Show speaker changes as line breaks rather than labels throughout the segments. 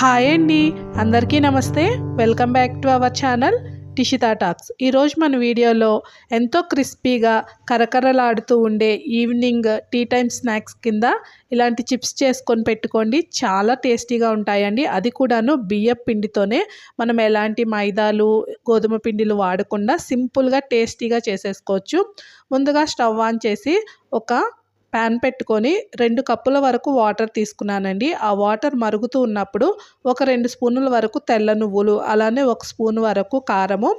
Hi అండి. అందరికీ నమస్తే. Welcome back to our channel Tishita talks ఈరోజు మన వీడియోలో ఎంతో క్రిస్పీగా కరకరలాడుతూ ఉండే ఈవినింగ్ టీ టైమ్ స్నాక్స్ కింద ఇలాంటి చిప్స్ చేసుకొని పెట్టుకోండి. చాలా టేస్టీగా ఉంటాయండి. అది కూడాను బియ్యం పిండితోనే మనం ఎలాంటి మైదాలు గోధుమ పిండిలు వాడకుండా సింపుల్గా టేస్టీగా చేసేసుకోవచ్చు. ముందుగా స్టవ్ ఆన్ చేసి ఒక ప్యాన్ పెట్టుకొని రెండు కప్పుల వరకు వాటర్ తీసుకున్నానండి. ఆ వాటర్ మరుగుతూ ఉన్నప్పుడు ఒక రెండు స్పూనుల వరకు తెల్ల నువ్వులు అలానే ఒక స్పూన్ వరకు కారము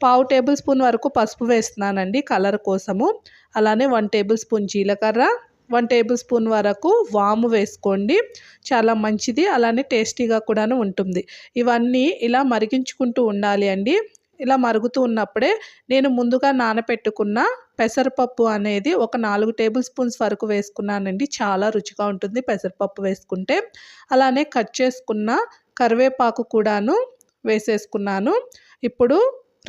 పావు టేబుల్ స్పూన్ వరకు పసుపు వేస్తున్నానండి కలర్ కోసము. అలానే వన్ టేబుల్ స్పూన్ జీలకర్ర వన్ టేబుల్ స్పూన్ వరకు వాము వేసుకోండి. చాలా మంచిది అలానే టేస్టీగా కూడాను ఉంటుంది. ఇవన్నీ ఇలా మరిగించుకుంటూ ఉండాలి అండి. ఇలా మరుగుతూ ఉన్నప్పుడే నేను ముందుగా నానపెట్టుకున్న పెసరపప్పు అనేది ఒక నాలుగు టేబుల్ స్పూన్స్ వరకు వేసుకున్నానండి. చాలా రుచిగా ఉంటుంది పెసరపప్పు వేసుకుంటే. అలానే కట్ చేసుకున్న కరివేపాకు కూడాను వేసేసుకున్నాను. ఇప్పుడు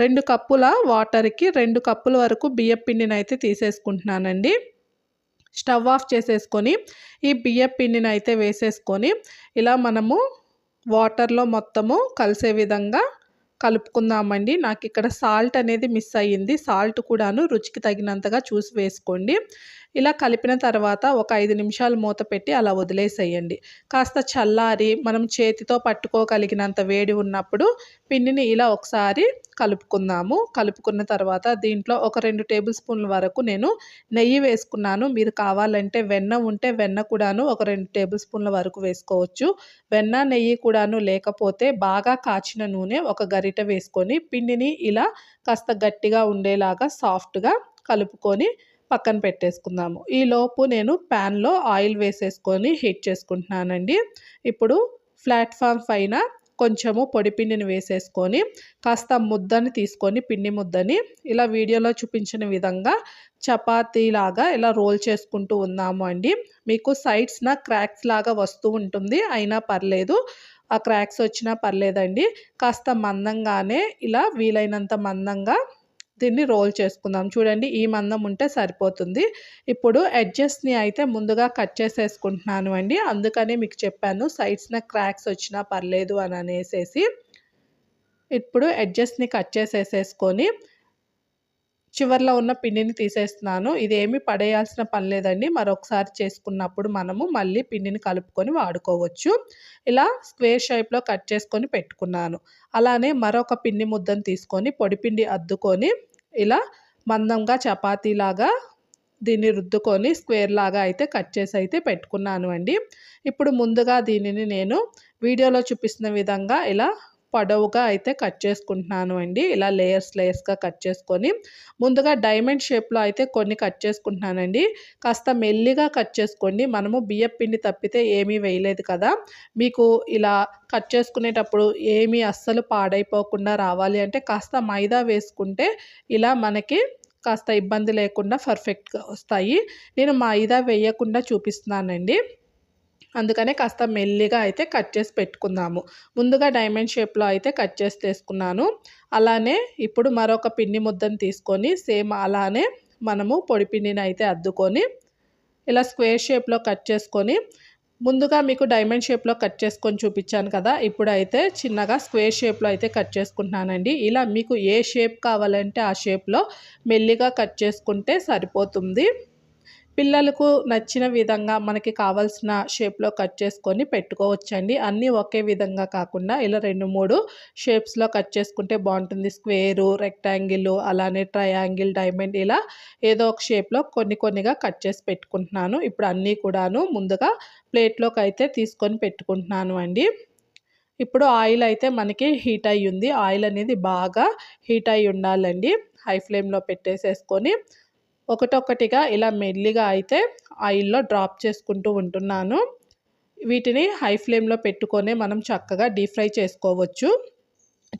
రెండు కప్పుల వాటర్కి రెండు కప్పుల వరకు బియ్యం పిండిని అయితే తీసేసుకుంటున్నానండి. స్టవ్ ఆఫ్ చేసేసుకొని ఈ బియ్యం పిండిని అయితే వేసేసుకొని ఇలా మనము వాటర్లో మొత్తము కలిసే విధంగా కలుపుకుందామండి. నాకు ఇక్కడ సాల్ట్ అనేది మిస్ అయ్యింది. సాల్ట్ కూడాను రుచికి తగినంతగా చూసి వేసుకోండి. ఇలా కలిపిన తర్వాత ఒక ఐదు నిమిషాలు మూత పెట్టి అలా వదిలేసేయండి. కాస్త చల్లారి మనం చేతితో పట్టుకోగలిగినంత వేడి ఉన్నప్పుడు పిండిని ఇలా ఒకసారి కలుపుకుందాము. కలుపుకున్న తర్వాత దీంట్లో ఒక రెండు టేబుల్ స్పూన్ల వరకు నేను నెయ్యి వేసుకున్నాను. మీరు కావాలంటే వెన్న ఉంటే వెన్న కూడాను ఒక రెండు టేబుల్ స్పూన్ల వరకు వేసుకోవచ్చు. వెన్న నెయ్యి కూడాను లేకపోతే బాగా కాచిన నూనె ఒక గరిట వేసుకొని పిండిని ఇలా కాస్త గట్టిగా ఉండేలాగా సాఫ్ట్గా కలుపుకొని పక్కన పెట్టేసుకుందాము. ఈలోపు నేను ప్యాన్లో ఆయిల్ వేసేసుకొని హీట్ చేసుకుంటున్నానండి. ఇప్పుడు ప్లాట్ఫామ్ పైన కొంచెము పొడి పిండిని వేసేసుకొని కాస్త ముద్దని తీసుకొని పిండి ముద్దని ఇలా వీడియోలో చూపించిన విధంగా చపాతీలాగా ఇలా రోల్ చేసుకుంటూ ఉన్నాము అండి. మీకు సైడ్స్న క్రాక్స్ లాగా వస్తూ ఉంటుంది అయినా పర్లేదు. ఆ క్రాక్స్ వచ్చినా పర్లేదండి. కాస్త మందంగానే ఇలా వీలైనంత మందంగా దీన్ని రోల్ చేసుకుందాం. చూడండి ఈ మందం ఉంటే సరిపోతుంది. ఇప్పుడు ఎడ్జస్ట్ని అయితే ముందుగా కట్ చేసేసుకుంటున్నాను అండి. అందుకని మీకు చెప్పాను సైడ్స్న క్రాక్స్ వచ్చినా పర్లేదు అని అనేసేసి ఇప్పుడు ఎడ్జస్ట్ని కట్ చేసేసేసుకొని చివర్లో ఉన్న పిండిని తీసేస్తున్నాను. ఇది పడేయాల్సిన పని లేదండి. మరొకసారి చేసుకున్నప్పుడు మనము మళ్ళీ పిండిని కలుపుకొని వాడుకోవచ్చు. ఇలా స్క్వేర్ షేప్లో కట్ చేసుకొని పెట్టుకున్నాను. అలానే మరొక పిండి ముద్దను తీసుకొని పొడిపిండి అద్దుకొని ఇలా మందంగా చపాతీలాగా దీన్ని రుద్దుకొని స్క్వేర్ లాగా అయితే కట్ చేసి అయితే పెట్టుకున్నాను అండి. ఇప్పుడు ముందుగా దీనిని నేను వీడియోలో చూపిస్తున్న విధంగా ఇలా పొడవుగా అయితే కట్ చేసుకుంటున్నాను అండి. ఇలా లేయర్స్ లేయర్స్గా కట్ చేసుకొని ముందుగా డైమండ్ షేప్లో అయితే కొన్ని కట్ చేసుకుంటున్నానండి కాస్త మెల్లిగా కట్ చేసుకోండి. మనము బియ్యం పిండి తప్పితే ఏమీ వేయలేదు కదా. మీకు ఇలా కట్ చేసుకునేటప్పుడు ఏమీ అస్సలు పాడైపోకుండా రావాలి అంటే కాస్త మైదా వేసుకుంటే ఇలా మనకి కాస్త ఇబ్బంది లేకుండా పర్ఫెక్ట్గా వస్తాయి. నేను మైదా వేయకుండా చూపిస్తున్నానండి. అందుకనే కాస్త మెల్లిగా అయితే కట్ చేసి పెట్టుకుందాము. ముందుగా డైమండ్ షేప్లో అయితే కట్ చేసి తీసుకున్నాను. అలానే ఇప్పుడు మరొక పిండి ముద్దను తీసుకొని సేమ్ అలానే మనము పొడి పిండిని అయితే అద్దుకొని ఇలా స్క్వేర్ షేప్లో కట్ చేసుకొని ముందుగా మీకు డైమండ్ షేప్లో కట్ చేసుకొని చూపించాను కదా ఇప్పుడైతే చిన్నగా స్క్వేర్ షేప్లో అయితే కట్ చేసుకుంటున్నానండి. ఇలా మీకు ఏ షేప్ కావాలంటే ఆ షేప్లో మెల్లిగా కట్ చేసుకుంటే సరిపోతుంది. పిల్లలకు నచ్చిన విధంగా మనకి కావాల్సిన షేప్లో కట్ చేసుకొని పెట్టుకోవచ్చండి. అన్నీ ఒకే విధంగా కాకుండా ఇలా రెండు మూడు షేప్స్లో కట్ చేసుకుంటే బాగుంటుంది. స్క్వేరు రెక్టాంగిల్ అలానే ట్రయాంగిల్ డైమండ్ ఇలా ఏదో ఒక షేప్లో కొన్ని కొన్నిగా కట్ చేసి పెట్టుకుంటున్నాను. ఇప్పుడు అన్నీ కూడాను ముందుగా ప్లేట్లోకి అయితే తీసుకొని పెట్టుకుంటున్నాను అండి. ఇప్పుడు ఆయిల్ అయితే మనకి హీట్ అయ్యి ఉంది. ఆయిల్ అనేది బాగా హీట్ అయి ఉండాలండి. హై ఫ్లేమ్లో పెట్టేసేసుకొని ఒకటొక్కటిగా ఇలా మెల్లిగా అయితే ఆయిల్లో డ్రాప్ చేసుకుంటూ ఉంటున్నాను. వీటిని హై ఫ్లేమ్లో పెట్టుకొని మనం చక్కగా డీప్ ఫ్రై చేసుకోవచ్చు.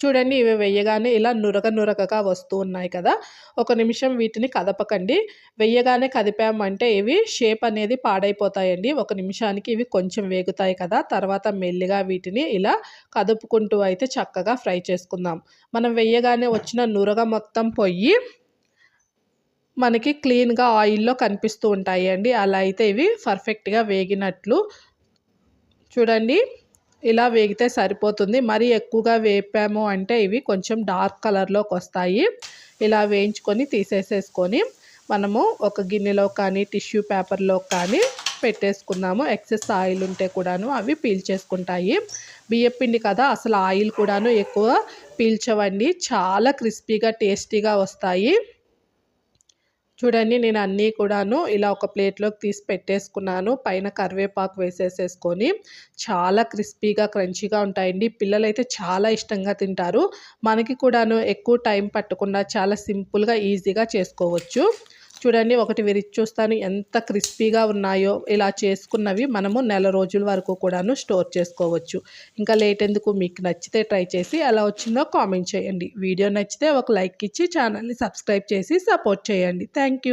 చూడండి ఇవి వేయగానే ఇలా నురగ నురగగా వస్తూ ఉన్నాయి కదా. ఒక నిమిషం వీటిని కదపకండి. వెయ్యగానే కదిపామంటే ఇవి షేప్ అనేది పాడైపోతాయండి. ఒక నిమిషానికి ఇవి కొంచెం వేగుతాయి కదా. తర్వాత మెల్లిగా వీటిని ఇలా కదుపుకుంటూ అయితే చక్కగా ఫ్రై చేసుకుందాం. మనం వెయ్యగానే వచ్చిన నురగ మొత్తం పొయ్యి మనకి క్లీన్గా ఆయిల్లో కనిపిస్తూ ఉంటాయి అండి అలా అయితే ఇవి పర్ఫెక్ట్గా వేగినట్లు. చూడండి ఇలా వేగితే సరిపోతుంది. మరీ ఎక్కువగా వేపాము అంటే ఇవి కొంచెం డార్క్ కలర్లోకి వస్తాయి. ఇలా వేయించుకొని తీసేసేసుకొని మనము ఒక గిన్నెలో కానీ టిష్యూ పేపర్లో కానీ పెట్టేసుకున్నాము. ఎక్సెస్ ఆయిల్ ఉంటే కూడాను అవి పీల్చేసుకుంటాయి. బియ్యపిండి కదా అసలు ఆయిల్ కూడాను ఎక్కువ పీల్చవండి. చాలా క్రిస్పీగా టేస్టీగా వస్తాయి. చూడండి నేను అన్నీ కూడాను ఇలా ఒక ప్లేట్లోకి తీసి పెట్టేసుకున్నాను. పైన కరివేపాకు వేసేసేసుకొని చాలా క్రిస్పీగా క్రంచీగా ఉంటాయండి. పిల్లలైతే చాలా ఇష్టంగా తింటారు. మనకి కూడాను ఎక్కువ టైం పట్టకుండా చాలా సింపుల్గా ఈజీగా చేసుకోవచ్చు. చూడండి ఒకటి విరిచి చూస్తాను ఎంత క్రిస్పీగా ఉన్నాయో ఇలా చేసుకున్నవి మనము నెల రోజుల వరకు కూడాను స్టోర్ చేసుకోవచ్చు. ఇంకా లేట్ ఎందుకు? మీకు నచ్చితే ట్రై చేసి ఎలా వచ్చిందో కామెంట్ చేయండి. వీడియో నచ్చితే ఒక లైక్ ఇచ్చి ఛానల్ని సబ్స్క్రైబ్ చేసి సపోర్ట్ చేయండి. థ్యాంక్